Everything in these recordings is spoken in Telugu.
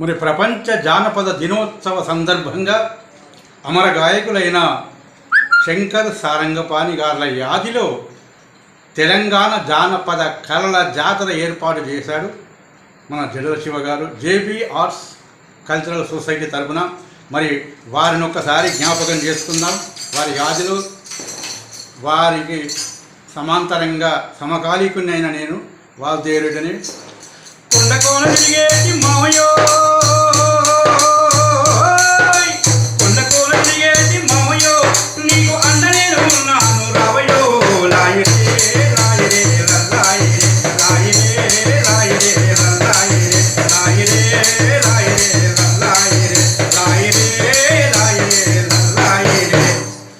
మరి ప్రపంచ జానపద దినోత్సవ సందర్భంగా అమర గాయకులైన శంకర్ సారంగపాణి గారుల యాదిలో తెలంగాణ జానపద కళల జాతర ఏర్పాటు చేశాడు మన జడలశివ గారు. జేబీ ఆర్ట్స్ కల్చరల్ సొసైటీ తరపున మరి వారిని ఒక్కసారి జ్ఞాపకం చేసుకుందాం. వారి యాదులు వారికి సమాంతరంగా సమకాలీకునైన నేను వాల్దేరుడని కొండకోన తిరిగేటి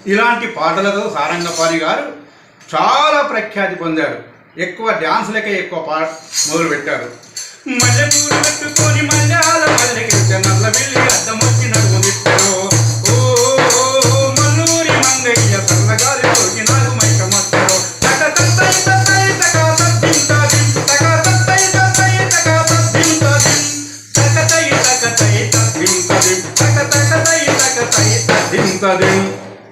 ఇలాంటి పాటలతో సారంగపాణి గారు చాలా ప్రఖ్యాతి పొందారు. ఎక్కువ డ్యాన్స్లకే ఎక్కువ పా మొదలు పెట్టారు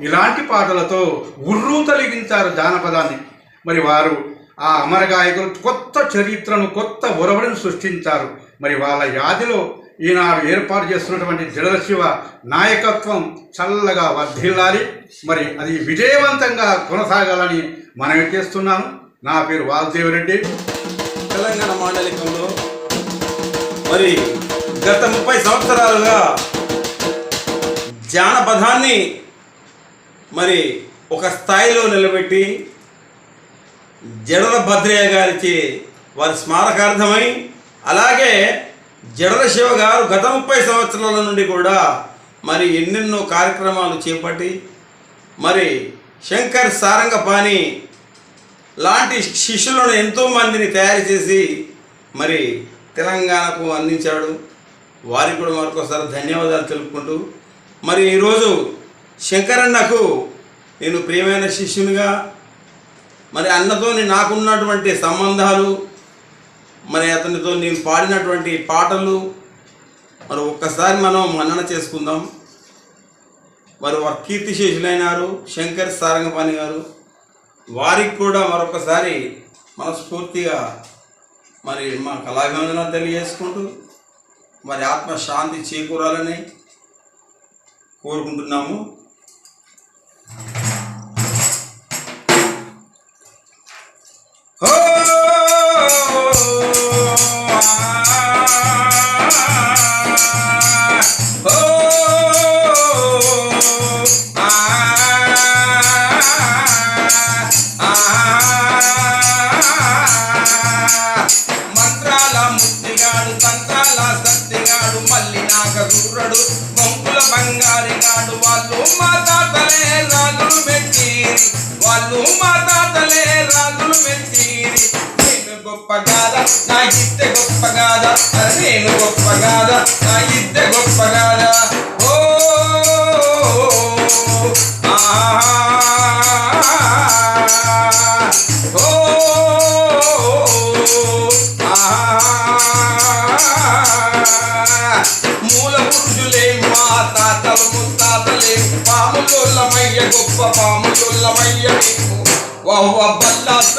ఇలాంటి పాటలతో ఉర్రూ తొలగించారు జానపదాన్ని. మరి వారు ఆ అమర గాయకులు కొత్త చరిత్రను కొత్త ఒరవడిని సృష్టించారు. మరి వాళ్ళ యాదిలో ఈనాడు ఏర్పాటు చేస్తున్నటువంటి జడల శివ నాయకత్వం చల్లగా వర్ధిల్లాలి. మరి అది విజయవంతంగా కొనసాగాలని మనవి చేస్తున్నాను. నా పేరు వాసుదేవరెడ్డి. తెలంగాణ మాండలికంలో మరి గత ముప్పై సంవత్సరాలుగా జానపదాన్ని మరి ఒక స్థాయిలో నిలబెట్టి జడల భద్రయ్య గారికి వారి స్మారకార్థమై అలాగే జడల శివ గారు గత ముప్పై సంవత్సరాల నుండి కూడా మరి ఎన్నెన్నో కార్యక్రమాలు చేపట్టి మరి శంకర్ సారంగపాణి లాంటి శిష్యులను ఎంతో మందిని తయారు చేసి మరి తెలంగాణకు అందించాడు. వారికి కూడా మరొకసారి ధన్యవాదాలు తెలుపుకుంటూ మరి ఈరోజు శంకరన్నకు నేను ప్రియమైన శిష్యునిగా మరి అన్నతోని నాకున్నటువంటి సంబంధాలు మరి అతనితో నేను పాడినటువంటి పాటలు మరి ఒక్కసారి మనం మన్నన చేసుకుందాం. మరి వారు కీర్తిశేషులైనారు శంకర్ సారంగపాణి గారు వారికి కూడా మరొకసారి మనస్ఫూర్తిగా మరి మా కళాభివందనం తెలియజేసుకుంటూ మరి ఆత్మశాంతి చేకూరాలని కోరుకుంటున్నాము. వాళ్ళు మా తాతలే రాజులు మెచ్చిరి నేను గొప్ప గాథ నా ఇద్దె గొప్ప గాథ నేను గొప్ప గాథ నా ఇద్దె గొప్ప గాథ ఓ మూల పురుషులే తాతలు ముత్తాతలే పాములమయ్య గొప్ప పాములమయ్య నీకు వహ్వ బల్లాస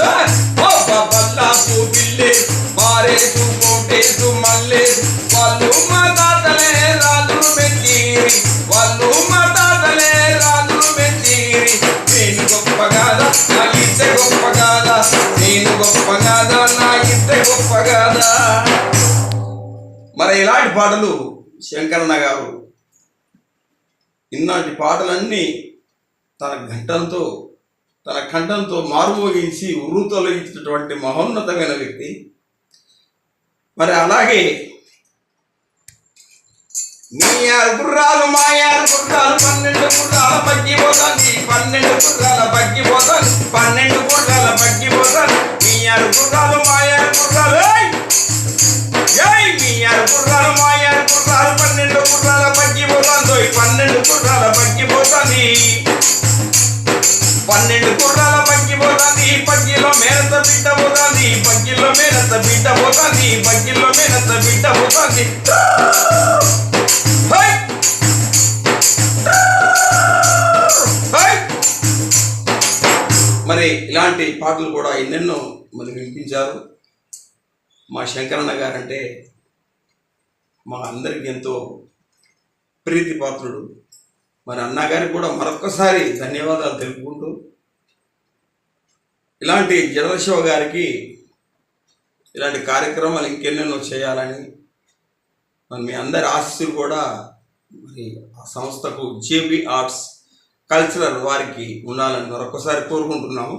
వహ్వ బల్లాసు బిల్లే మారేసు కోటేసు మల్లేసు వాళ్ళు మా తాతలే రాజులు మెచ్చీరి వాళ్ళు మా తాతలే రాజులు మెచ్చీరి నేను గొప్ప కాదా నా ఇద్దె గొప్ప కాదా నేను గొప్ప కాదా నా ఇద్దె గొప్ప కాదా మరి ఇలాంటి పాటలు శంకరన్న గారు ఇన్నాటి పాటలన్నీ తన ఘంటంతో తన ఖండంతో మారుమోగించి ఉరు తొలగించినటువంటి మహోన్నతమైన వ్యక్తి. మరి అలాగే మీయారు పన్నెండు గుర్రాల పగ్గిపోతాను పన్నెండు గుర్రాల పగ్గిపోతాను పన్నెండు గుర్రాలు మాయారు గుర్రాలు మీయారు గుర్రాలు మాయ పక్కిపోతుంది పన్నెండు కుర్రాల పక్కిపోతుంది పక్కిలో మేనత బిడ్డ పోతుంది. పక్కిలో మేనత బిడ్డ పోతుంది. పక్కిలో మేనత బిడ్డ పోతుంది. మరి ఇలాంటి పాటలు కూడా ఎన్నెన్నో మరి వినిపించారు. మా శంకరన్న గారంటే మా అందరికీ ఎంతో ప్రీతిపాత్రుడు. మరి అన్నగారికి కూడా మరొకసారి ధన్యవాదాలు తెలుపుకుంటూ ఇలాంటి జగదశివ గారికి ఇలాంటి కార్యక్రమాలు ఇంకెన్నెన్నో చేయాలని మరి మీ అందరి ఆశీస్సులు కూడా మరి ఆ సంస్థకు జేబీ ఆర్ట్స్ కల్చరల్ వారికి ఉండాలని మరొకసారి కోరుకుంటున్నాము.